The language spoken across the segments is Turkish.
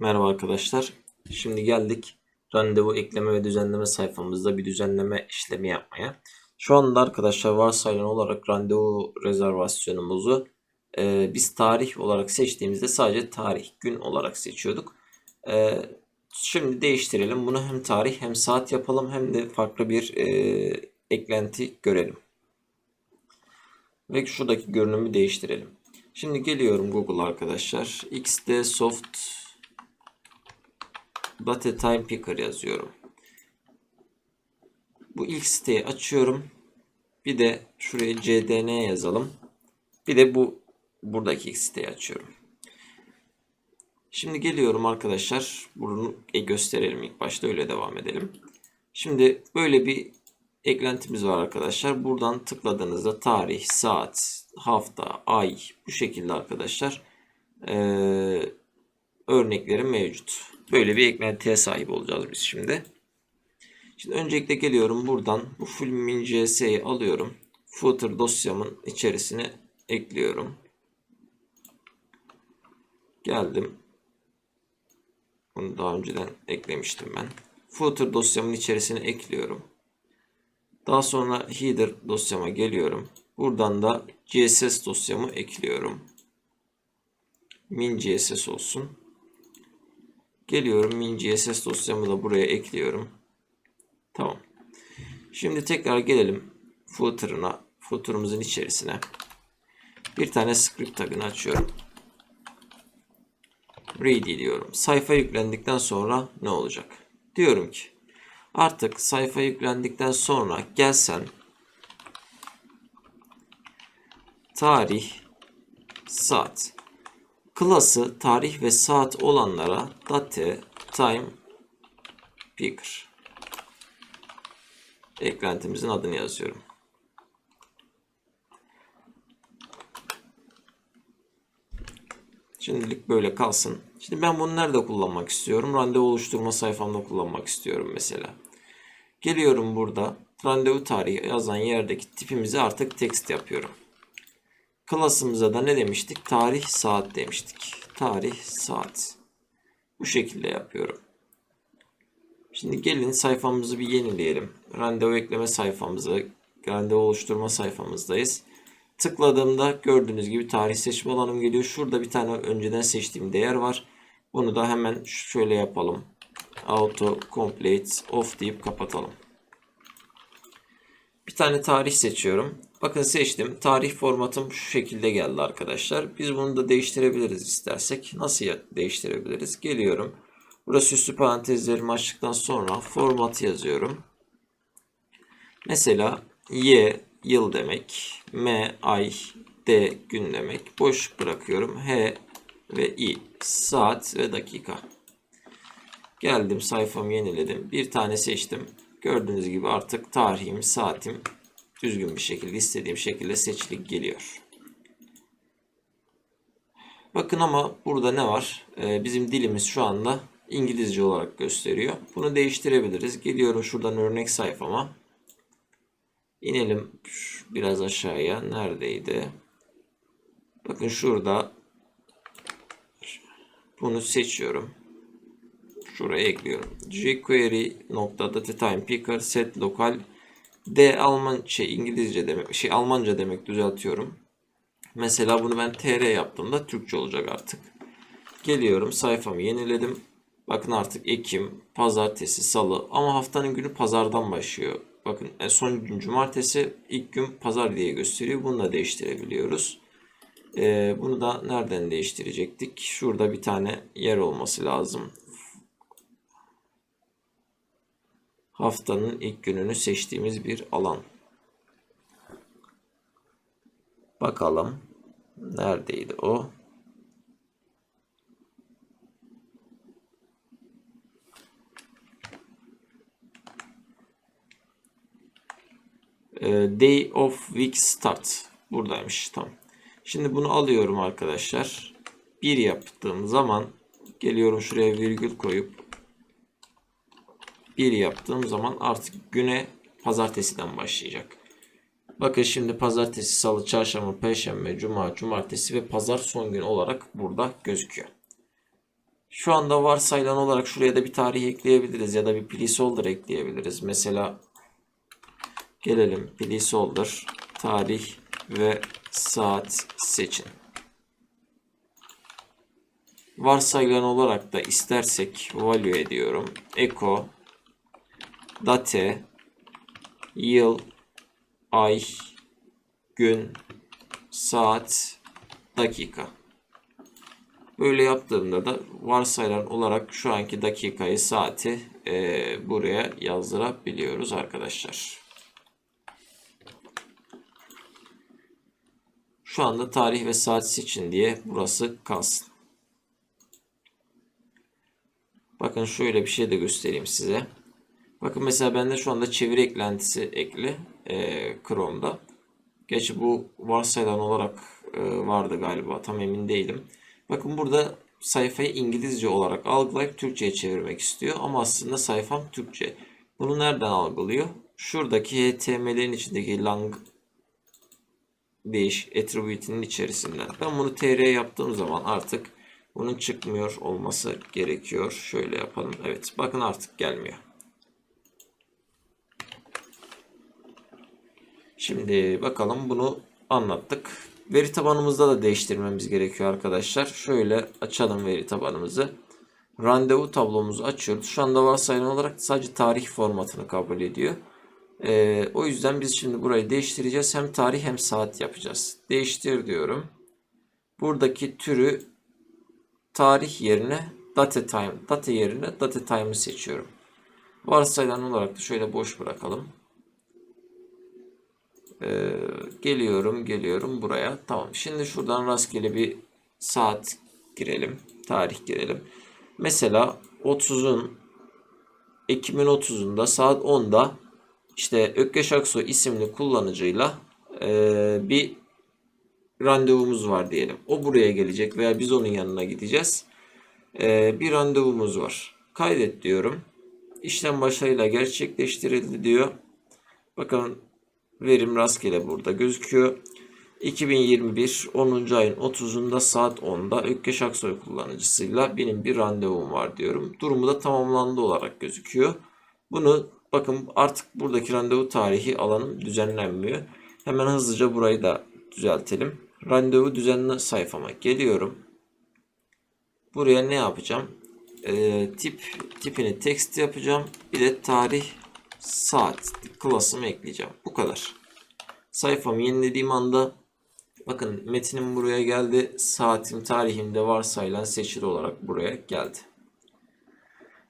Merhaba arkadaşlar. Şimdi geldik randevu ekleme ve düzenleme sayfamızda bir düzenleme işlemi yapmaya. Şu anda arkadaşlar varsayılan olarak randevu rezervasyonumuzu e, biz tarih olarak seçtiğimizde sadece tarih gün olarak seçiyorduk. E, şimdi değiştirelim. Bunu hem tarih hem saat yapalım hem de farklı bir e, eklenti görelim. Ve şuradaki görünümü değiştirelim. Şimdi geliyorum Google arkadaşlar. XD Soft Data Time Picker yazıyorum. Bu ilk siteyi açıyorum. Bir de şuraya CDN yazalım. Bir de bu buradaki ilk siteyi açıyorum. Şimdi geliyorum arkadaşlar. Bunu e, gösterelim ilk başta öyle devam edelim. Şimdi böyle bir eklentimiz var arkadaşlar. Buradan tıkladığınızda tarih, saat, hafta, ay bu şekilde arkadaşlar ee, örnekleri mevcut. Böyle bir eklentiye sahip olacağız biz şimdi. Şimdi öncelikle geliyorum buradan bu Fulmin CS'yi alıyorum. Footer dosyamın içerisine ekliyorum. Geldim. Bunu daha önceden eklemiştim ben. Footer dosyamın içerisine ekliyorum. Daha sonra header dosyama geliyorum. Buradan da CSS dosyamı ekliyorum. Min CSS olsun. Geliyorum min CSS dosyamı da buraya ekliyorum. Tamam. Şimdi tekrar gelelim footer'ına, footer'ımızın içerisine. Bir tane script tagını açıyorum. Ready diyorum. Sayfa yüklendikten sonra ne olacak? Diyorum ki artık sayfa yüklendikten sonra gelsen tarih, saat. Klası tarih ve saat olanlara date, time, picker. Eklentimizin adını yazıyorum. Şimdilik böyle kalsın. Şimdi ben bunu nerede kullanmak istiyorum? Randevu oluşturma sayfamda kullanmak istiyorum mesela. Geliyorum burada. Randevu tarihi yazan yerdeki tipimizi artık text yapıyorum. Klasımıza da ne demiştik? Tarih, saat demiştik. Tarih, saat. Bu şekilde yapıyorum. Şimdi gelin sayfamızı bir yenileyelim. Randevu ekleme sayfamızı, randevu oluşturma sayfamızdayız. Tıkladığımda gördüğünüz gibi tarih seçme alanım geliyor. Şurada bir tane önceden seçtiğim değer var. Bunu da hemen şöyle yapalım. Auto complete off deyip kapatalım. Bir tane tarih seçiyorum. Bakın seçtim. Tarih formatım şu şekilde geldi arkadaşlar. Biz bunu da değiştirebiliriz istersek. Nasıl değiştirebiliriz? Geliyorum. Burası üstü parantezlerimi açtıktan sonra format yazıyorum. Mesela Y yıl demek. M ay. D gün demek. Boş bırakıyorum. H ve I saat ve dakika. Geldim sayfamı yeniledim. Bir tane seçtim. Gördüğünüz gibi artık tarihim, saatim düzgün bir şekilde istediğim şekilde seçilik geliyor. Bakın ama burada ne var? Ee, bizim dilimiz şu anda İngilizce olarak gösteriyor. Bunu değiştirebiliriz. Geliyorum şuradan örnek sayfama. İnelim biraz aşağıya. Neredeydi? Bakın şurada bunu seçiyorum. Şuraya ekliyorum. jQuery nokta datatime picker set lokal D Alman şey İngilizce demek şey Almanca demek düzeltiyorum. Mesela bunu ben TR yaptığımda Türkçe olacak artık. Geliyorum sayfamı yeniledim. Bakın artık Ekim, Pazartesi, Salı ama haftanın günü Pazardan başlıyor. Bakın en son gün Cumartesi, ilk gün Pazar diye gösteriyor. Bunu da değiştirebiliyoruz. Ee, bunu da nereden değiştirecektik? Şurada bir tane yer olması lazım. Haftanın ilk gününü seçtiğimiz bir alan. Bakalım neredeydi o? Day of Week Start. Buradaymış. Tamam. Şimdi bunu alıyorum arkadaşlar. Bir yaptığım zaman geliyorum şuraya virgül koyup 1 yaptığım zaman artık güne pazartesiden başlayacak. Bakın şimdi pazartesi, salı, çarşamba, perşembe, cuma, cumartesi ve pazar son gün olarak burada gözüküyor. Şu anda varsayılan olarak şuraya da bir tarih ekleyebiliriz ya da bir placeholder ekleyebiliriz. Mesela gelelim placeholder tarih ve saat seçin. Varsayılan olarak da istersek value ediyorum. Echo date yıl ay gün saat dakika. Böyle yaptığımda da varsayılan olarak şu anki dakikayı saati eee, buraya yazdırabiliyoruz arkadaşlar. Şu anda tarih ve saat seçin diye burası kalsın. Bakın şöyle bir şey de göstereyim size. Bakın mesela bende şu anda çeviri eklentisi ekli eee Chrome'da. Gerçi bu varsayılan olarak e, vardı galiba tam emin değilim. Bakın burada sayfayı İngilizce olarak algılayıp Türkçe'ye çevirmek istiyor ama aslında sayfam Türkçe. Bunu nereden algılıyor? Şuradaki HTML'in içindeki lang değiş attribute'inin içerisinden. Ben bunu tr yaptığım zaman artık bunun çıkmıyor olması gerekiyor. Şöyle yapalım. Evet bakın artık gelmiyor. Şimdi bakalım bunu anlattık. Veri tabanımızda da değiştirmemiz gerekiyor arkadaşlar. Şöyle açalım veri tabanımızı. Randevu tablomuzu açıyoruz. Şu anda varsayılan olarak sadece tarih formatını kabul ediyor. Ee, o yüzden biz şimdi burayı değiştireceğiz. Hem tarih hem saat yapacağız. Değiştir diyorum. Buradaki türü tarih yerine date time, date yerine date time'ı seçiyorum. Varsayılan olarak da şöyle boş bırakalım. Ee, geliyorum, geliyorum buraya. Tamam. Şimdi şuradan rastgele bir saat girelim. Tarih girelim. Mesela 30'un Ekim'in 30'unda saat 10'da işte Ökkeş Aksoy isimli kullanıcıyla e, bir randevumuz var diyelim. O buraya gelecek veya biz onun yanına gideceğiz. E, bir randevumuz var. Kaydet diyorum. İşlem başarıyla gerçekleştirildi diyor. Bakın verim rastgele burada gözüküyor. 2021 10. ayın 30'unda saat 10'da Ökkeş Aksoy kullanıcısıyla benim bir randevum var diyorum. Durumu da tamamlandı olarak gözüküyor. Bunu bakın artık buradaki randevu tarihi alanım düzenlenmiyor. Hemen hızlıca burayı da düzeltelim. Randevu düzenle sayfama geliyorum. Buraya ne yapacağım? Ee, tip tipini text yapacağım. Bir de tarih saat klasımı ekleyeceğim. Bu kadar. Sayfamı yenilediğim anda bakın metinim buraya geldi. Saatim tarihimde varsayılan seçili olarak buraya geldi.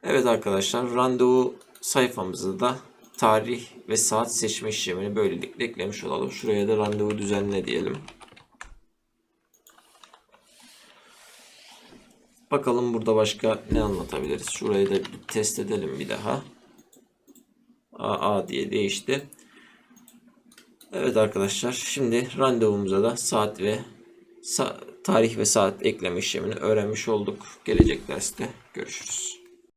Evet arkadaşlar randevu sayfamızı da tarih ve saat seçme işlemini böylelikle eklemiş olalım. Şuraya da randevu düzenle diyelim. Bakalım burada başka ne anlatabiliriz. Şurayı da bir test edelim bir daha. AA diye değişti. Evet arkadaşlar şimdi randevumuza da saat ve tarih ve saat ekleme işlemini öğrenmiş olduk. Gelecek derste görüşürüz.